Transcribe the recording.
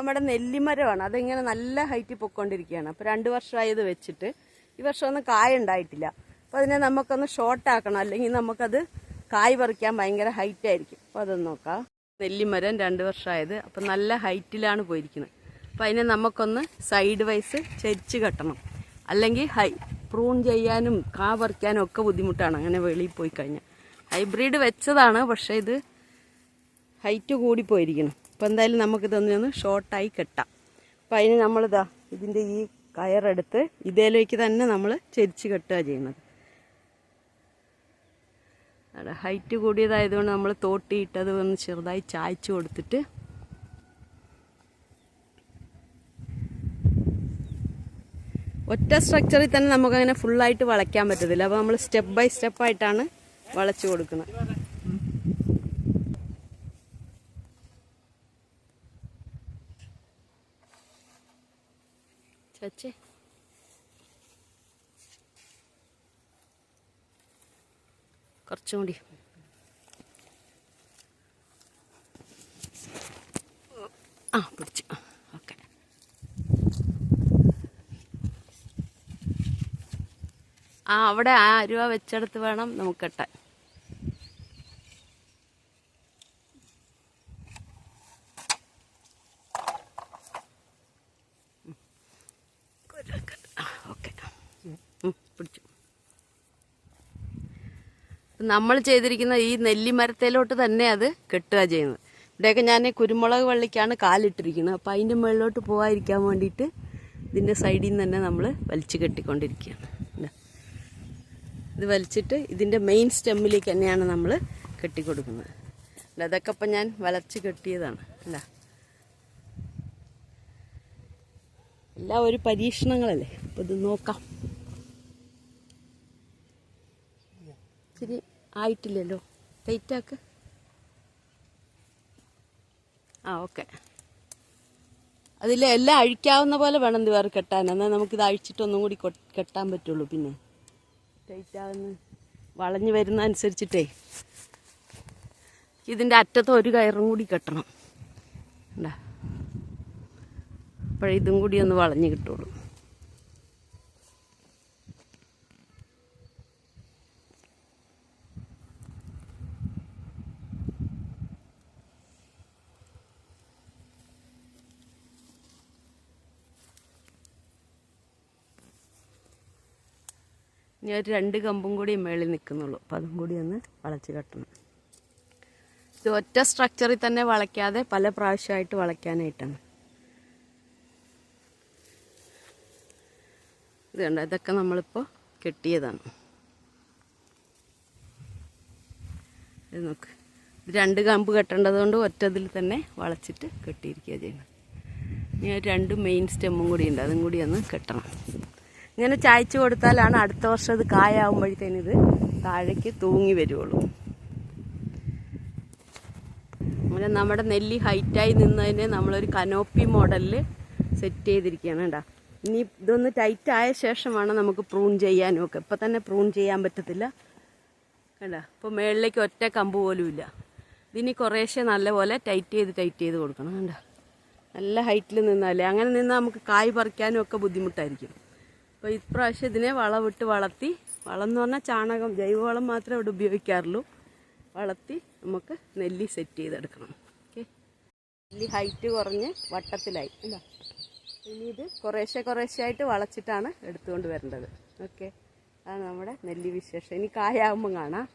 നമ്മുടെ നെല്ലിമരമാണ്. അതിങ്ങനെ നല്ല ഹൈറ്റിൽ പൊയ്ക്കൊണ്ടിരിക്കുകയാണ് അപ്പോൾ രണ്ട് വർഷമായത് വെച്ചിട്ട് ഈ വർഷമൊന്നും കായ ഉണ്ടായിട്ടില്ല. അപ്പോൾ അതിനെ നമുക്കൊന്ന് ഷോർട്ടാക്കണം അല്ലെങ്കിൽ നമുക്കത് കായ് പറിക്കാൻ ഭയങ്കര ഹൈറ്റ് ആയിരിക്കും. അപ്പോൾ അതൊന്ന് നോക്കാം. നെല്ലിമരം രണ്ട് വർഷമായത്. അപ്പം നല്ല ഹൈറ്റിലാണ് പോയിരിക്കുന്നത്. അപ്പം അതിനെ നമുക്കൊന്ന് സൈഡ് വൈസ് ചരിച്ച് കെട്ടണം. അല്ലെങ്കിൽ ഹൈ പ്രൂൺ ചെയ്യാനും കാ പറിക്കാനും ഒക്കെ ബുദ്ധിമുട്ടാണ്. അങ്ങനെ വെളിയിൽ പോയി കഴിഞ്ഞാൽ. ഹൈബ്രിഡ് വെച്ചതാണ്. പക്ഷേ ഇത് ഹൈറ്റ് കൂടി പോയിരിക്കണം. അപ്പോൾ എന്തായാലും നമുക്കിതൊന്ന് ഷോർട്ടായി കെട്ടാം. അപ്പം അതിന് നമ്മളിതാ ഇതിന്റെ ഈ കയറെടുത്ത് ഇതേലേക്ക് തന്നെ നമ്മൾ ചരിച്ച് കെട്ടുക ചെയ്യുന്നത്. അവിടെ ഹൈറ്റ് കൂടിയതായതുകൊണ്ട് നമ്മൾ തോട്ടിയിട്ടത് ഒന്ന് ചെറുതായി ചായച്ചു കൊടുത്തിട്ട് ഒറ്റ സ്ട്രക്ചറിൽ തന്നെ നമുക്കങ്ങനെ ഫുള്ളായിട്ട് വളയ്ക്കാൻ പറ്റത്തില്ല. അപ്പോൾ നമ്മൾ സ്റ്റെപ്പ് ബൈ സ്റ്റെപ്പായിട്ടാണ് വളച്ചു കൊടുക്കുന്നത്. ചച്ചേ കുറച്ചും കൂടി. ആ പിടിച്ചു. ഓക്കെ. ആ അവിടെ ആ അരുവ വെച്ചെടുത്ത് വേണം നമുക്ക് ഓക്കെ പിടിച്ചു നമ്മൾ ചെയ്തിരിക്കുന്ന ഈ നെല്ലിമരത്തേലോട്ട് തന്നെ അത് കെട്ടുക ചെയ്യുന്നത്. ഇവിടെയൊക്കെ ഞാൻ കുരുമുളക് വള്ളിക്കാണ് കാലിട്ടിരിക്കുന്നത്. അപ്പം അതിന്റെ മുകളിലോട്ട് പോകാതിരിക്കാൻ വേണ്ടിയിട്ട് ഇതിന്റെ സൈഡിൽ നിന്ന് തന്നെ നമ്മൾ വലിച്ചു കെട്ടിക്കൊണ്ടിരിക്കുകയാണ്. ഇതാ. വലിച്ചിട്ട് ഇതിന്റെ മെയിൻ സ്റ്റെമ്മിലേക്ക് തന്നെയാണ് നമ്മൾ കെട്ടിക്കൊടുക്കുന്നത്. അല്ല അതൊക്കെ ഇപ്പം ഞാൻ വലച്ച് കെട്ടിയതാണ്. അല്ല എല്ലാം ഒരു പരീക്ഷണങ്ങളല്ലേ? അപ്പോൾ ഇത് നോക്കാം. ഇച്ചിരി ആയിട്ടില്ലല്ലോ. ടൈറ്റാക്ക് ആ ഓക്കെ അതിൽ എല്ലാം അഴിക്കാവുന്ന പോലെ വേണം ഇത് വേറെ കെട്ടാൻ. എന്നാൽ നമുക്കിത് അഴിച്ചിട്ട് ഒന്നും കൂടി കെട്ടാൻ പറ്റുള്ളൂ പിന്നെ. ടൈറ്റാവുന്ന വളഞ്ഞു വരുന്ന അനുസരിച്ചിട്ടേ. ഇതിന്റെ അറ്റത്ത് ഒരു കയറും കൂടി കെട്ടണം. ഉണ്ടാ അപ്പോഴേ ഇതും കൂടി ഒന്ന് വളഞ്ഞു കിട്ടുള്ളൂ. ഇനി ഒരു രണ്ട് കമ്പും കൂടി മേളിൽ നിൽക്കുന്നുള്ളൂ. അപ്പം അതും കൂടി ഒന്ന് വളച്ച് കെട്ടണം. ഇത് ഒറ്റ സ്ട്രക്ചറിൽ തന്നെ വളയ്ക്കാതെ പല പ്രാവശ്യമായിട്ട് വളയ്ക്കാനായിട്ടാണ്. ഇത് കണ്ടോ? ഇതൊക്കെ നമ്മളിപ്പോൾ കെട്ടിയതാണ്. ഇത് നോക്ക്. രണ്ട് കമ്പ് കെട്ടേണ്ടത് കൊണ്ട് ഒറ്റതിൽ തന്നെ വളച്ചിട്ട് കെട്ടിയിരിക്കുക ചെയ്യണം ഇനി രണ്ട് മെയിൻ സ്റ്റെമ്മും കൂടി ഉണ്ട്. അതും കൂടി ഒന്ന് കെട്ടണം. ഇങ്ങനെ ചായച്ചു കൊടുത്താലാണ് അടുത്ത വർഷം അത് കായാവുമ്പോഴത്തേന് ഇത് താഴേക്ക് തൂങ്ങി വരുള്ളൂ അങ്ങനെ നമ്മുടെ നെല്ലി ഹൈറ്റായി നിന്നതിനെ നമ്മളൊരു കനോപ്പി മോഡലിൽ സെറ്റ് ചെയ്തിരിക്കുകയാണ് കേട്ടോ. ഇനി ഇതൊന്ന് ടൈറ്റ് ആയ ശേഷമാണ് നമുക്ക് പ്രൂൺ ചെയ്യാനും ഒക്കെ. ഇപ്പം തന്നെ പ്രൂൺ ചെയ്യാൻ പറ്റത്തില്ല. കണ്ട? ഇപ്പോൾ മേളിലേക്ക് ഒറ്റ കമ്പ് പോലും ഇല്ല. ഇതിനി കുറേശ്ശെ നല്ലപോലെ ടൈറ്റ് ചെയ്ത് ടൈറ്റ് ചെയ്ത് കൊടുക്കണം കണ്ട? നല്ല ഹൈറ്റിൽ നിന്നാലേ. അങ്ങനെ നിന്നാൽ നമുക്ക് കായ് പറിക്കാനും ഒക്കെ ബുദ്ധിമുട്ടായിരിക്കും. അപ്പോൾ ഇപ്രാവശ്യം ഇതിനെ വളമിട്ട് വളർത്തി. വളം എന്ന് പറഞ്ഞാൽ ചാണകം ജൈവവളം മാത്രമേ ഇവിടെ ഉപയോഗിക്കാറുള്ളൂ. വളർത്തി നമുക്ക് നെല്ലി സെറ്റ് ചെയ്തെടുക്കണം. ഓക്കെ നെല്ലി ഹൈറ്റ് കുറഞ്ഞ് വട്ടത്തിലായി അല്ല? ഇനി ഇത് കുറേശ്ശെ കുറേശ്ശെ ആയിട്ട് വളച്ചിട്ടാണ് എടുത്തുകൊണ്ട് വരേണ്ടത്. ഓക്കെ അതാണ് നമ്മുടെ നെല്ലി വിശേഷം. ഇനി കായാകുമ്പം കാണാം.